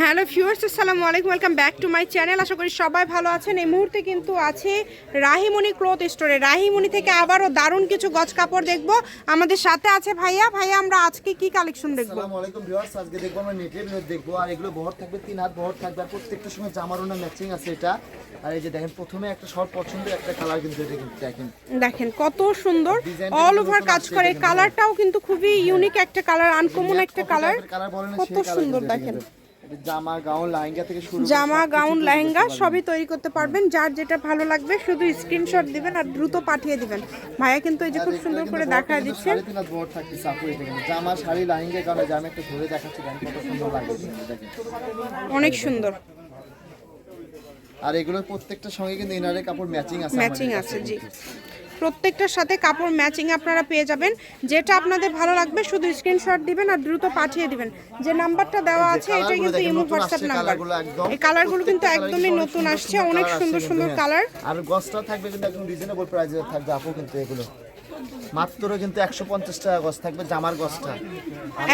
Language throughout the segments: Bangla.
হ্যালো ভিউয়ার্স আসসালামু আলাইকুম welcome back to my channel. আশা করি সবাই ভালো আছেন। এই মুহূর্তে কিন্তু আছে রাহিমণি ক্লথ স্টোরে। রাহিমণি থেকে আবারও দারুণ কিছু গজ কাপড় দেখব। আমাদের সাথে আছে ভাইয়া। ভাইয়া আমরা আজকে কি কালেকশন দেখব? আসসালামু আলাইকুম ভিউয়ার্স আজকে দেখব আমরা নেটের ভিতর দেখব। আর এগুলো বহর থাকবে তিন হাত বহর থাকবে আর প্রত্যেকটা সময় জামার ওনা ম্যাচিং আছে এটা। আর এই যে দেখেন প্রথমে একটা সব পছন্দের একটা কালার কিন্তু দেখেন। দেখেন কত সুন্দর অল ওভার কাজ করে। কালারটাও কিন্তু খুবই ইউনিক একটা কালার আনকমন একটা কালার না কত সুন্দর দেখেন। জামা গাউন লেহেঙ্গা থেকে শুরু জামা গাউন লেহেঙ্গা সবই তৈরি করতে পারবেন। যার যেটা ভালো লাগবে শুধু স্ক্রিনশট দিবেন আর দ্রুত পাঠিয়ে দিবেন। ভাইয়া কিন্তু এই যে খুব সুন্দর করে দেখা কিন্তু। জামা শাড়ি লেহেঙ্গা গাউন জামা একটা ধরে দেখাচ্ছি কত সুন্দর লাগছে। অনেক সুন্দর। আর এগুলোর প্রত্যেকটা সঙ্গে কিন্তু ইনারের কাপড় ম্যাচিং আছে ম্যাচিং আছে জি। প্রত্যেকটার সাথে কাপড় ম্যাচিং আপনারা পেয়ে যাবেন। যেটা আপনাদের ভালো লাগবে শুধু স্ক্রিনশট দিবেন আর দ্রুত পাঠিয়ে দিবেন। যে নাম্বারটা দেওয়া আছে এটা কিন্তু ইমো হোয়াটসঅ্যাপ নাম্বার এই কালারগুলো কিন্তু একদমই নতুন আসছে অনেক সুন্দর সুন্দর কালার। আর গসটা থাকবে কিন্তু একদম রিজনেবল প্রাইসে থাকবে আপু কিন্তু এগুলো। মাত্র কিন্তু একশো পঞ্চাশ টাকা গছ থাকবে জামার গছটা।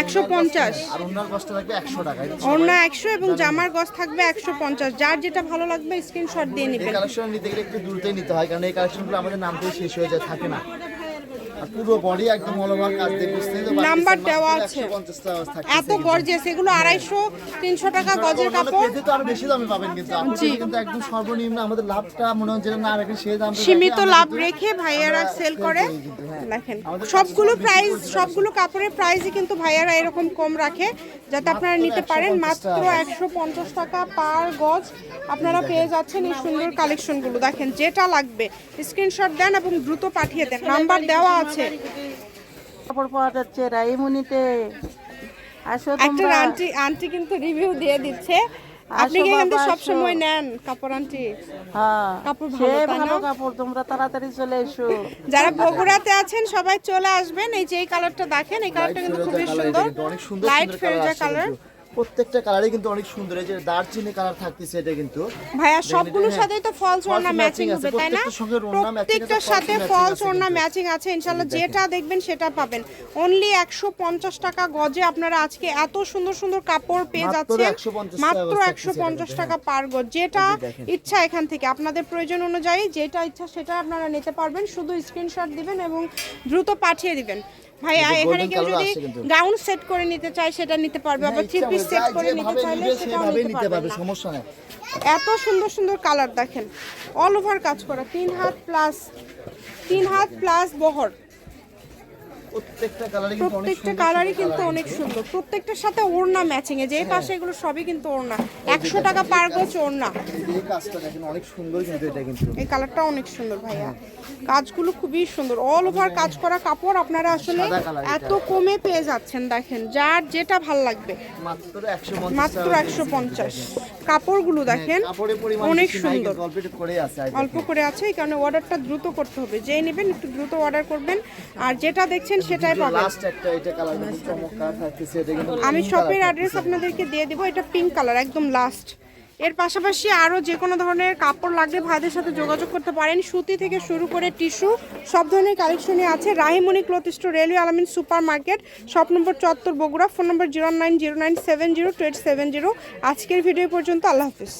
একশো পঞ্চাশ? আর অন্যান্য গছটা থাকবে একশো টাকা। অন্য একশো এবং জামার গছ থাকবে একশো পঞ্চাশ। যার যেটা ভালো লাগবে স্ক্রিনশট দিয়ে নেবেন। কালেকশন নিতে গেলে একটু দূরতেই নিতে হয় কারণ এই কালেকশনগুলো আমাদের নাম থেকে শেষ হয়ে যায় থাকে না। পুরো বডি একদম অল ওভার কাজ দিয়ে নাম্বার দেওয়া আছে। টাকা এত গর্জিয়াস এগুলো আড়াইশো তিনশো টাকা গজের কাপড়। পেতে তো আরও বেশি দামে পাবেন কিন্তু। কিন্তু একদম সর্বনিম্ন আমাদের লাভটা মনে হচ্ছে না রাখেন সেই দাম সীমিত লাভ রেখে ভাইয়ারা সেল করে। হ্যাঁ। দেখেন সবগুলো প্রাইস সবগুলো কাপড়ের প্রাইসই কিন্তু ভাইয়ারা এরকম কম রাখে যাতে আপনারা নিতে পারেন। মাত্র একশো পঞ্চাশ টাকা পার গজ আপনারা পেয়ে যাচ্ছেন এই সুন্দর কালেকশনগুলো দেখেন যেটা লাগবে স্ক্রিনশট দেন এবং দ্রুত পাঠিয়ে দেন। নাম্বার দেওয়া আছে। কাপড় পাওয়া যাচ্ছে রাইমুনিতে। আসো একটা আন্টি আন্টি কিন্তু রিভিউ দিয়ে দিচ্ছে। আপনি কি সব সময় নেন কাপড় আন্টি? হ্যাঁ কাপড় ভালো, ভালো কাপড় তোমরা তাড়াতাড়ি চলে এসো। যারা বগুড়াতে আছেন সবাই চলে আসবেন। এই যে এই কালারটা দেখেন এই কালারটা কিন্তু খুবই সুন্দর। লাইট সুন্দর ফেরোজা কালার প্রত্যেকটা কালারই কিন্তু অনেক সুন্দর। এই যে দারচিনি কালার থাকতেছে এটা কিন্তু। ভাইয়া সবগুলোর হ্যাঁ। সাথেই তো ফলস ওড়না ম্যাচিং হবে তাই না? প্রত্যেকটার সাথে ফলস ওড়না ম্যাচিং আছে ইনশাআল্লাহ যেটা দেখবেন সেটা পাবেন। অনলি একশো পঞ্চাশ টাকা গজে আপনারা আজকে এত সুন্দর সুন্দর কাপড় পেয়ে যাচ্ছেন। মাত্র গজ একশো থাকতেছে পঞ্চাশ এটা টাকা পার গজ যেটা। ইচ্ছা এখান থেকে। আপনাদের প্রয়োজন অনুযায়ী যেটা ইচ্ছা সেটা আপনারা নিতে পারবেন। শুধু স্ক্রিনশট দিবেন এবং দ্রুত পাঠিয়ে দিবেন। ভাইয়া এখানে কেউ যদি গাউন সেট করে নিতে চায় সেটা নিতে পারবে। আবার থ্রি পিস সেট করে নিতে চাইলে সেটাও নিতে পারবে সমস্যা নেই। এত সুন্দর সুন্দর কালার দেখেন। অল ওভার কাজ করা। তিন হাত প্লাস তিন হাত প্লাস বহর প্রত্যেকটা কালারই কিন্তু অনেক সুন্দর প্রত্যেকটার সাথে ওড়না ম্যাচিং এ যেই পাশে এগুলো সবই কিন্তু ওড়না। একশো টাকা পার গোছ ওড়না। দেখেন অনেক সুন্দর কিন্তু এটা কিন্তু। এই কালারটা অনেক সুন্দর ভাইয়া। কাজগুলো খুবই সুন্দর। অল ওভার কাজ করা কাপড় আপনারা আসলে। এত কমে পেয়ে যাচ্ছেন দেখেন যার যেটা ভালো লাগবে। মাত্র একশো পঞ্চাশ কাপড়গুলো দেখেন অনেক সুন্দর। অল্প করে আছে এই কারণে অর্ডারটা দ্রুত করতে হবে। যেই নেবেন একটু দ্রুত অর্ডার করবেন। আর যেটা দেখছেন সেটাই পাবেন। আমি শপের অ্যাড্রেস আপনাদেরকে দিয়ে দেবো এটা পিঙ্ক কালার একদম লাস্ট এর পাশাপাশি আরও যে কোনো ধরনের কাপড় লাগলে ভাইদের সাথে যোগাযোগ করতে পারেন। সুতি থেকে শুরু করে টিস্যু, সব ধরনের কালেকশনই আছে। Rahimoni cloth store railway Alamin super market shop number চত্বর Bogura phone number zero nine zero nine seven zero two eight seven zero আজকের ভিডিও পর্যন্ত, আল্লাহ হাফিজ।